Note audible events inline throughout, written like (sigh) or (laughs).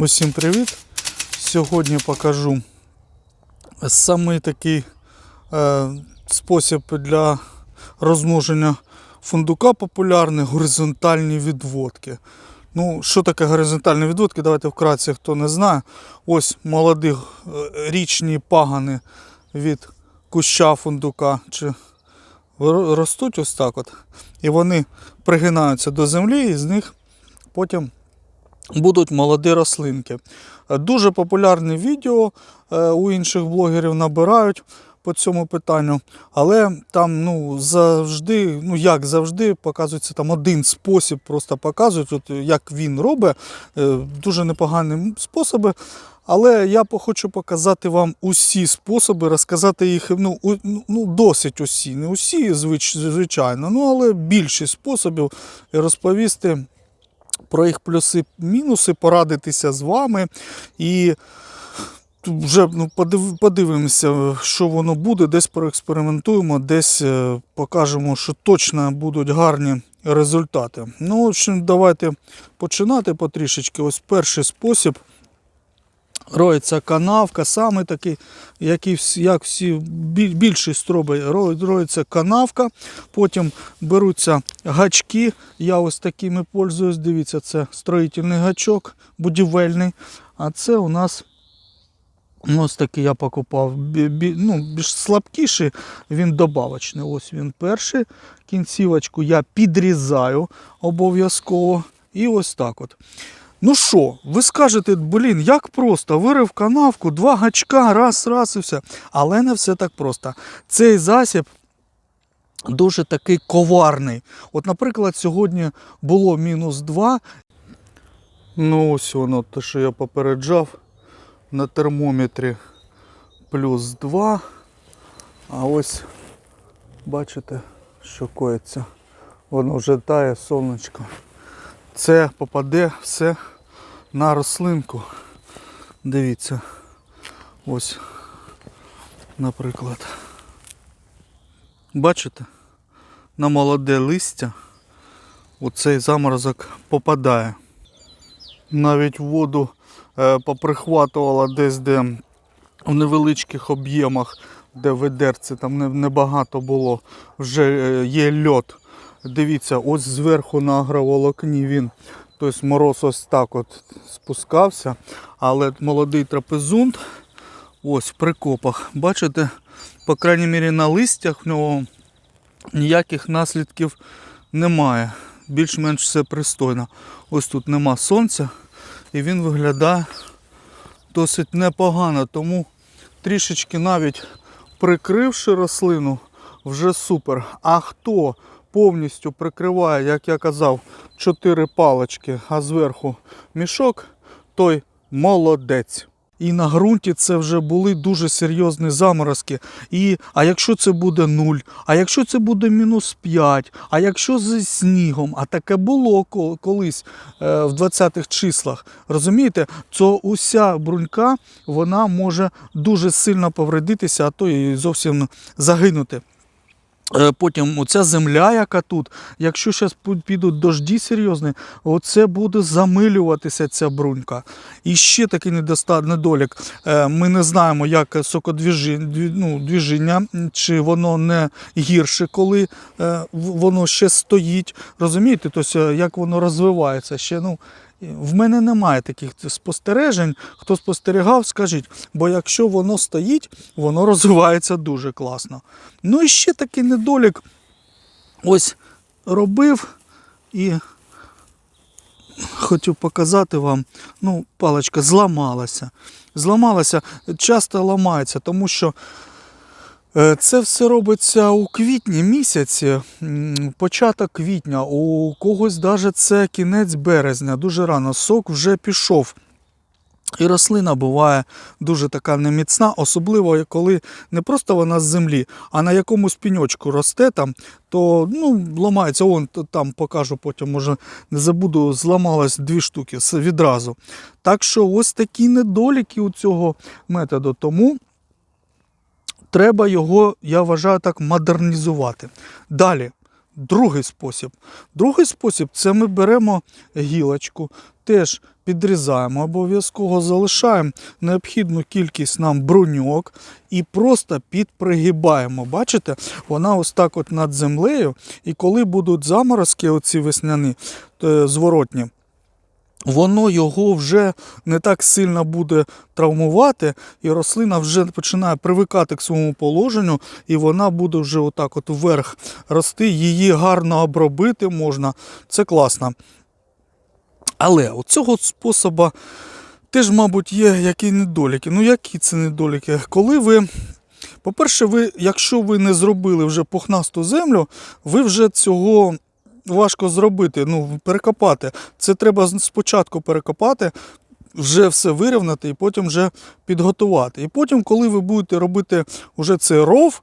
Усім привіт! Сьогодні покажу саме такий е, спосіб для розмноження фундука популярний горизонтальні відводки. Ну, що таке горизонтальні відводки? Давайте вкратце, хто не знає. Ось молоді е, річні пагани від куща фундука чи ростуть ось так от. І вони пригинаються до землі, і з них потім будуть молоді рослинки. Дуже популярне відео е, у інших блогерів набирають по цьому питанню, але там ну, завжди, ну як завжди, показується там один спосіб, просто показують, от, як він робить. Е, Дуже непогані способи. Але я хочу показати вам усі способи, розказати їх ну, у- ну, досить усі. Не усі, звич, звичайно, ну, але більшість способів розповісти про їх плюси, мінуси, порадитися з вами. І вже ну, подив, подивимося, що воно буде, десь проекспериментуємо, десь е, покажемо, що точно будуть гарні результати. Ну, в общем, давайте починати потрішечки. Ось перший спосіб. Роється канавка, саме такий, як, і всі, як всі більшість робить, роється канавка, потім беруться гачки. Я ось такими пользуюсь. Дивіться, це строїтельний гачок, будівельний. А це у нас ось такий я покупав. ну, більш слабкіший, він добавочний. Ось він перший. Кінцівочку я підрізаю обов'язково. І ось так от. Ну що, ви скажете, блін, як просто, вирив канавку, два гачка, раз, раз і все. Але не все так просто. Цей засіб дуже такий коварний. От, наприклад, сьогодні було мінус 2. Ну, ось воно, те, що я попереджав на термометрі плюс 2. А ось бачите, що коїться. Воно вже тає сонечко це попаде все на рослинку. Дивіться. Ось, наприклад. Бачите? На молоде листя оцей заморозок попадає. Навіть воду е, поприхватувала десь де в невеличких об'ємах, де ведерці там небагато було, вже е, є льот. Дивіться, ось зверху на агроволокні він, тобто мороз ось так от спускався, але молодий трапезунт, ось в прикопах, бачите, по крайній мірі на листях в нього ніяких наслідків немає. Більш-менш все пристойно. Ось тут нема сонця і він виглядає досить непогано, тому трішечки навіть прикривши рослину, вже супер. А хто повністю прикриває, як я казав, чотири палочки, а зверху мішок, той молодець. І на ґрунті це вже були дуже серйозні заморозки. І, а якщо це буде 0, а якщо це буде мінус 5, а якщо зі снігом, а таке було колись е, в 20-х числах, розумієте, то уся брунька вона може дуже сильно повредитися, а то і зовсім загинути. Е, Потім оця земля, яка тут, якщо зараз підуть дожді серйозні, оце буде замилюватися ця брунька. І ще такий недолік. Е, Ми не знаємо, як сокодвіжіння, ну, чи воно не гірше, коли е, воно ще стоїть. Розумієте, тобто, як воно розвивається. Ще, ну, в мене немає таких спостережень. Хто спостерігав, скажіть. Бо якщо воно стоїть, воно розвивається дуже класно. Ну і ще такий недолік. Ось робив і хотів показати вам. Ну, паличка зламалася. Зламалася, часто ламається, тому що Це все робиться у квітні місяці, початок квітня, у когось навіть це кінець березня, дуже рано. Сок вже пішов. І рослина буває дуже така неміцна, особливо коли не просто вона з землі, а на якомусь піньочку росте там, то ну, ламається. Вон там покажу потім, може не забуду, зламалось дві штуки відразу. Так що ось такі недоліки у цього методу. Тому треба його, я вважаю, так модернізувати. Далі, другий спосіб. Другий спосіб це ми беремо гілочку, теж підрізаємо, обов'язково залишаємо необхідну кількість нам бруньок і просто підпригибаємо. Бачите, вона ось так от над землею. І коли будуть заморозки, оці весняні е, зворотні, воно його вже не так сильно буде травмувати, і рослина вже починає привикати к своєму положенню, і вона буде вже отак от вверх рости, її гарно обробити можна. Це класно. Але у цього способу теж, мабуть, є які недоліки. Ну, які це недоліки? Коли ви. По-перше, ви, якщо ви не зробили вже пухнасту землю, ви вже цього важко зробити, ну, перекопати. Це треба спочатку перекопати, вже все вирівняти і потім вже підготувати. І потім, коли ви будете робити вже цей ров,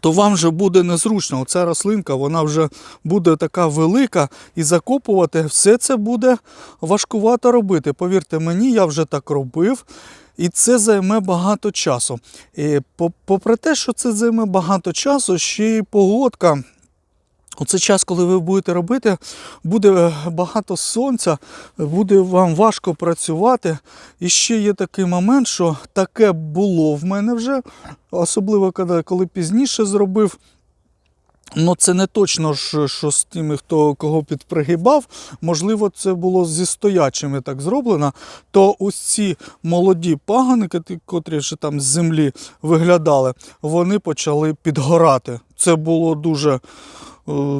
то вам вже буде незручно. Оця рослинка вона вже буде така велика, і закопувати все це буде важкувато робити. Повірте мені, я вже так робив. І це займе багато часу. І попри те, що це займе багато часу, ще й погодка. У цей час, коли ви будете робити, буде багато сонця, буде вам важко працювати. І ще є такий момент, що таке було в мене вже, особливо коли, пізніше зробив. Ну, це не точно що, що з тими, хто кого підпригибав. Можливо, це було зі стоячими так зроблено. То ось ці молоді пагани, котрі- ще там з землі виглядали, вони почали підгорати. Це було дуже, е,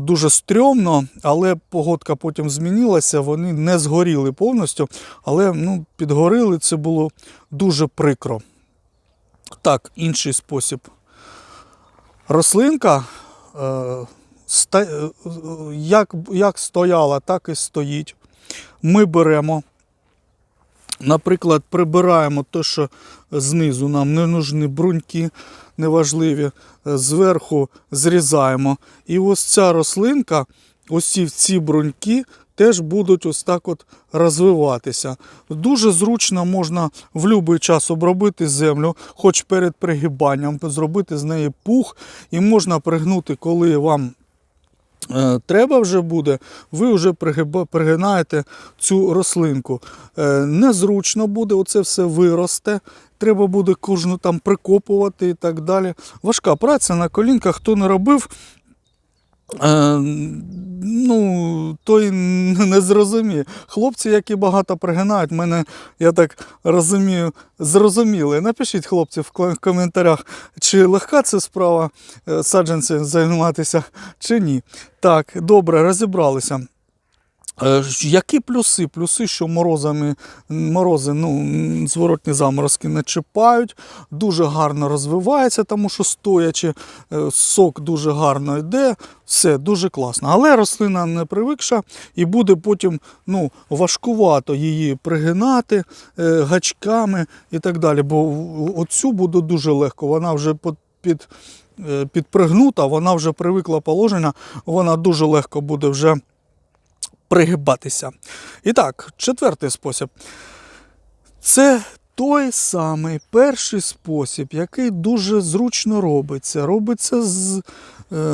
дуже стрьомно, але погодка потім змінилася, вони не згоріли повністю, але ну, підгорили, це було дуже прикро. Так, інший спосіб. Рослинка е, е, як, як стояла, так і стоїть. Ми беремо, наприклад, прибираємо те, що знизу нам не нужні бруньки неважливі, зверху зрізаємо. І ось ця рослинка, ось ці, бруньки теж будуть ось так от розвиватися. Дуже зручно можна в будь-який час обробити землю, хоч перед пригибанням, зробити з неї пух, і можна пригнути, коли вам треба вже буде, ви вже пригинаєте цю рослинку. Е, Незручно буде, оце все виросте. Треба буде кожну там прикопувати і так далі. Важка праця на колінках, хто не робив, Е, ну, той (laughs) не зрозуміє. Хлопці, які багато пригинають, мене, я так розумію, зрозуміли. Напишіть, хлопці, в коментарях, чи легка це справа е, саджанцем займатися, чи ні. Так, добре, розібралися. Е, Які плюси? Плюси, що морозами, морози, ну, зворотні заморозки не чіпають, дуже гарно розвивається, тому що стоячи, е, сок дуже гарно йде, все дуже класно. Але рослина не привикша і буде потім ну, важкувато її пригинати е, гачками і так далі. Бо оцю буде дуже легко, вона вже під, під, підпригнута, вона вже привикла положення, вона дуже легко буде вже пригибатися. І так, четвертий спосіб. Це той самий перший спосіб, який дуже зручно робиться. Робиться з, е,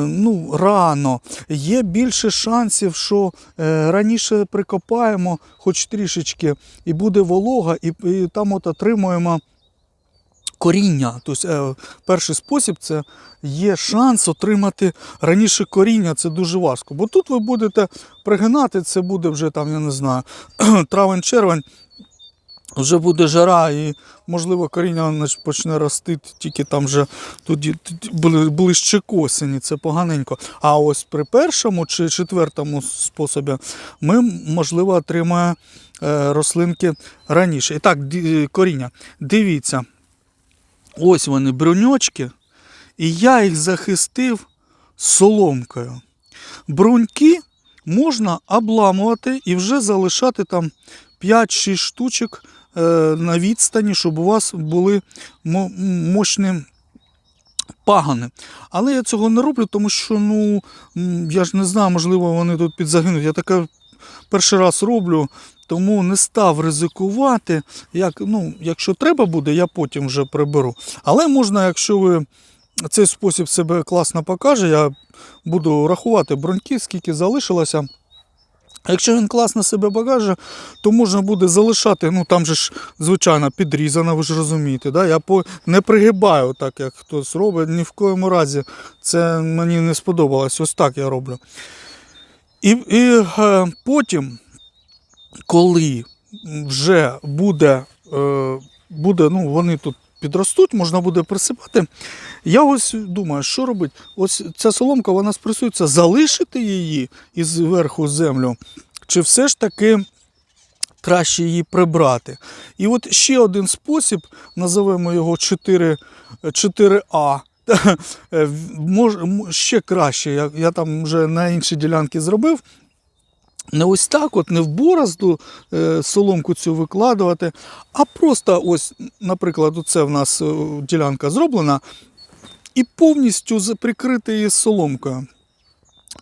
ну, рано. Є більше шансів, що е, раніше прикопаємо хоч трішечки, і буде волога, і, і там от отримуємо коріння. Тобто, е, перший спосіб це є шанс отримати раніше коріння, це дуже важко. Бо тут ви будете пригинати, це буде вже там, я не знаю, (clears throat) травень-червень. Вже буде жара, і можливо коріння почне рости тільки там вже тоді ближче к осені, це поганенько. А ось при першому чи четвертому способі ми, можливо, отримаємо е, рослинки раніше. І так, коріння. Дивіться, ось вони бруньочки, і я їх захистив соломкою. Бруньки можна обламувати і вже залишати там 5-6 штучок е, на відстані, щоб у вас були мощні пагани. Але я цього не роблю, тому що ну, я ж не знаю, можливо, вони тут підзагинуть. Я таке перший раз роблю, тому не став ризикувати. Як, ну, якщо треба буде, я потім вже приберу. Але можна, якщо ви цей спосіб себе класно покаже, я буду рахувати броньки, скільки залишилося. Якщо він класно себе покаже, то можна буде залишати, ну там же ж, звичайно, підрізано, ви ж розумієте. Да? Я по... не пригибаю так, як хтось робить, ні в коєму разі. Це мені не сподобалось. Ось так я роблю. І, і е, потім, коли вже буде, е, буде, ну вони тут підростуть, можна буде присипати. Я ось думаю, що робити? Ось ця соломка, вона спресується, залишити її і зверху землю, чи все ж таки краще її прибрати. І от ще один спосіб, називаємо його 4, 4А. (laughs) Е, ще краще, я, я там вже на інші ділянки зробив. Не ось так, от не в борозду е, соломку цю викладувати, а просто ось, наприклад, оце в нас е, ділянка зроблена, і повністю прикрити її соломкою.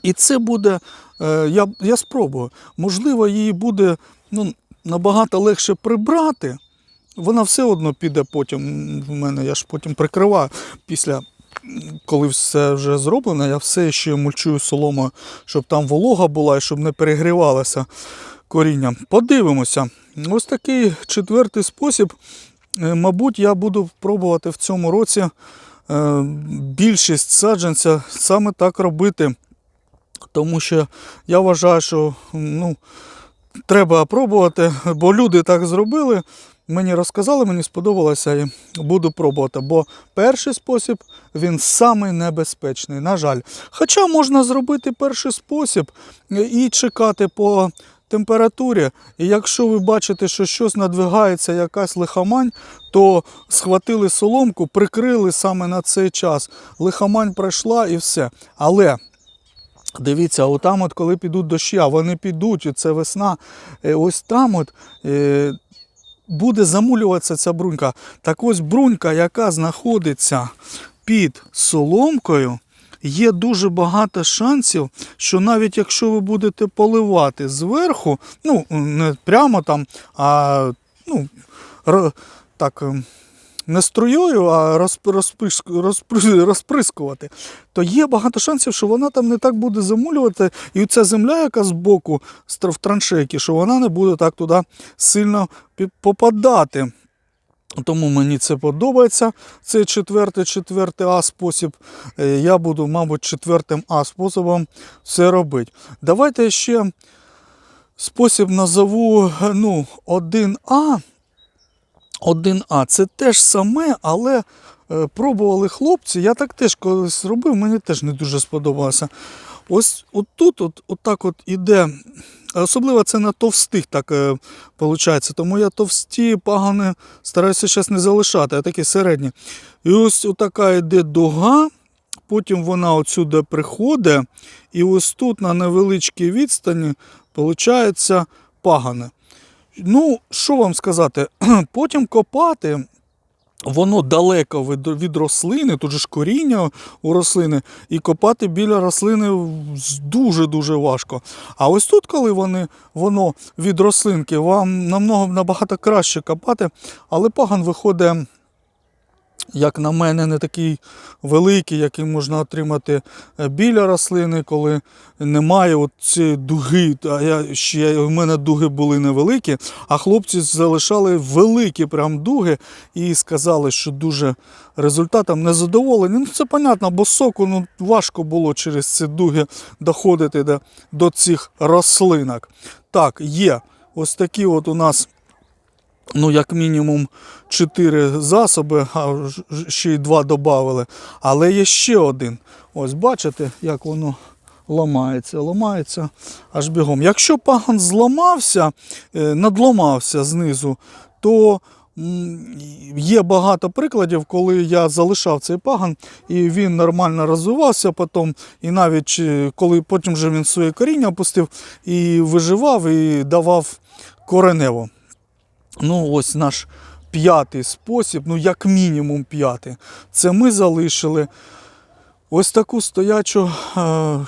І це буде, е, я, я спробую, можливо, її буде ну, набагато легше прибрати. Вона все одно піде потім в мене, я ж потім прикриваю після. Коли все вже зроблено, я все ще мульчую соломою, щоб там волога була і щоб не перегрівалося коріння. Подивимося. Ось такий четвертий спосіб. Е, Мабуть, я буду пробувати в цьому році е, більшість саджанця саме так робити. Тому що я вважаю, що ну, треба пробувати, бо люди так зробили. Мені розказали, мені сподобалося і буду пробувати. Бо перший спосіб він самий небезпечний, на жаль. Хоча можна зробити перший спосіб і чекати по температурі. І якщо ви бачите, що щось надвигається, якась лихомань, то схватили соломку, прикрили саме на цей час. Лихомань пройшла і все. Але Дивіться, отам, от коли підуть дощі, а вони підуть, і це весна. е, Ось там от е, буде замулюватися ця брунька. Так ось брунька, яка знаходиться під соломкою, є дуже багато шансів, що навіть якщо ви будете поливати зверху, ну не прямо там, а ну, так. Не струєю, а розприскувати, то є багато шансів, що вона там не так буде замулювати. І ця земля, яка з тр- в траншейки, що вона не буде так туди сильно попадати. Тому мені це подобається. Цей четвертий, четвертий А спосіб. Е, Я буду, мабуть, четвертим А способом все робити. Давайте ще спосіб назову ну, 1А. 1А це те ж саме, але е, пробували хлопці. Я так теж колись робив, мені теж не дуже сподобалося. Ось отут, от, от так от іде. Особливо це на товстих так е, виходить. Тому я товсті пагани стараюся зараз не залишати, а такі середні. І ось така йде дуга, потім вона отсюди приходить, і ось тут на невеличкій відстані виходить пагани. Ну, що вам сказати, (clears throat) потім копати. Воно далеко від, рослини, тут же ж коріння у рослини, і копати біля рослини дуже-дуже важко. А ось тут, коли вони, воно від рослинки, вам намного набагато краще копати, але паган виходить, як на мене, не такий великий, який можна отримати е, біля рослини, коли немає от цієї дуги. А я ще у мене дуги були невеликі, а хлопці залишали великі прям дуги і сказали, що дуже результатом не задоволені. Ну це понятно, бо соку ну, важко було через ці дуги доходити до, до цих рослинок. Так, є ось такі от у нас ну, як мінімум 4 засоби, а ще й 2 додали. Але є ще один. Ось бачите, як воно ламається, ламається аж бігом. Якщо паган зламався, е, надломався знизу, то є багато прикладів, коли я залишав цей паган, і він нормально розвивався потім, і навіть е, коли потім вже він своє коріння опустив і виживав, і давав коренево. Ну, ось наш п'ятий спосіб, ну як мінімум п'ятий. Це ми залишили ось таку стоячу, е,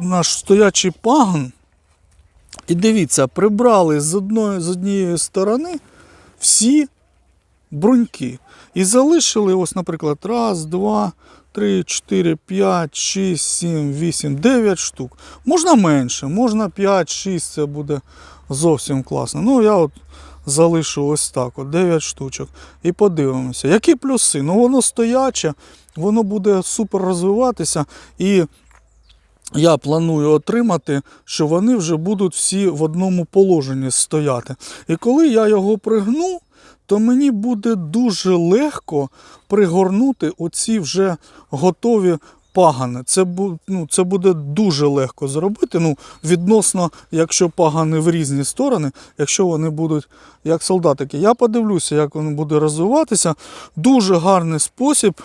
наш стоячий пагон. І дивіться, прибрали з одної з однієї сторони всі бруньки. І залишили, ось, наприклад, раз, два, три, чотири, п'ять, шість, сім, вісім, дев'ять штук. Можна менше, можна 5, 6, це буде зовсім класно. Ну, я от залишу ось так, от 9 штучок. І подивимося. Які плюси? Ну, воно стояче, воно буде супер розвиватися. І я планую отримати, що вони вже будуть всі в одному положенні стояти. І коли я його пригну, то мені буде дуже легко пригорнути оці вже готові пагани. Це, ну, це буде дуже легко зробити. Ну, відносно, якщо пагани в різні сторони, якщо вони будуть як солдатики. Я подивлюся, як воно буде розвиватися. Дуже гарний спосіб.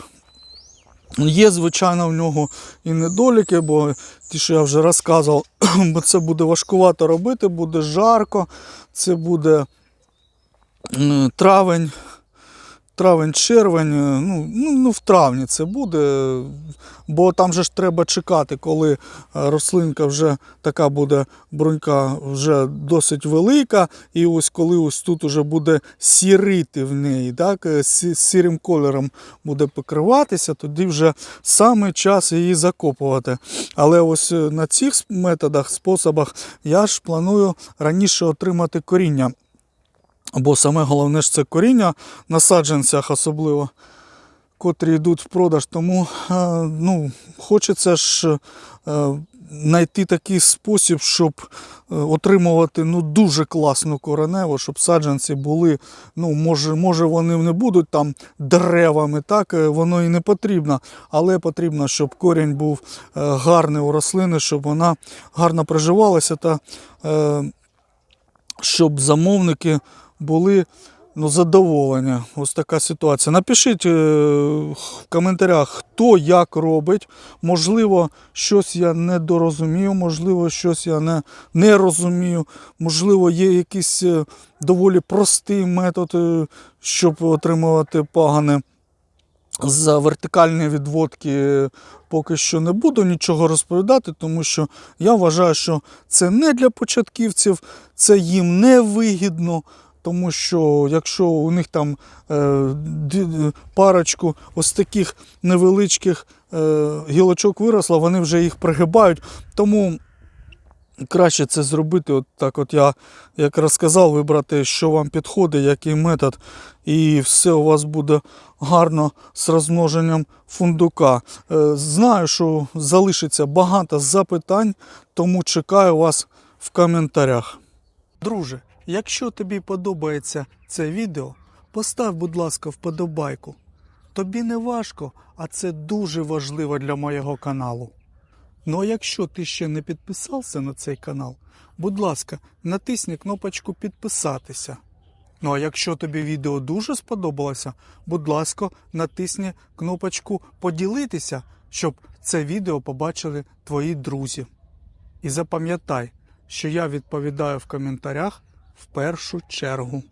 Є, звичайно, в нього і недоліки, бо ті, що я вже розказував, (clears throat) бо це буде важкувато робити, буде жарко, це буде травень, травень-червень, е, ну, ну, ну в травні це буде, бо там же ж треба чекати, коли е, рослинка вже така буде брунька вже досить велика, і ось коли ось тут вже буде сірити в неї, так, е, сірим кольором буде покриватися, тоді вже саме час її закопувати. Але ось на цих методах, способах я ж планую раніше отримати коріння. Бо саме головне ж це коріння на саджанцях, особливо, котрі йдуть в продаж. Тому е, ну, хочеться ж е, знайти такий спосіб, щоб е, отримувати ну, дуже класну кореневу, щоб саджанці були, ну, може, може вони не будуть там деревами, так, е, воно і не потрібно, але потрібно, щоб корінь був е, гарний у рослини, щоб вона гарно приживалася та е, щоб замовники були ну, задоволені. Ось така ситуація. Напишіть е, в коментарях, хто як робить. Можливо, щось я не дорозумію, можливо, щось я не, не розумію. Можливо, є якийсь е, доволі простий метод, е, щоб отримувати пагани. За вертикальні відводки поки що не буду нічого розповідати, тому що я вважаю, що це не для початківців, це їм не вигідно. Тому що якщо у них там е, парочку ось таких невеличких е, гілочок виросла, вони вже їх пригибають. Тому краще це зробити, от так от я як розказав, вибрати, що вам підходить, який метод, і все у вас буде гарно з розмноженням фундука. Е, Знаю, що залишиться багато запитань, тому чекаю вас в коментарях. Друже, якщо тобі подобається це відео, постав, будь ласка, вподобайку. Тобі не важко, а це дуже важливо для моєго каналу. Ну а якщо ти ще не підписався на цей канал, будь ласка, натисни кнопочку підписатися. Ну а якщо тобі відео дуже сподобалося, будь ласка, натисни кнопочку поділитися, щоб це відео побачили твої друзі. І запам'ятай, що я відповідаю в коментарях в першу чергу.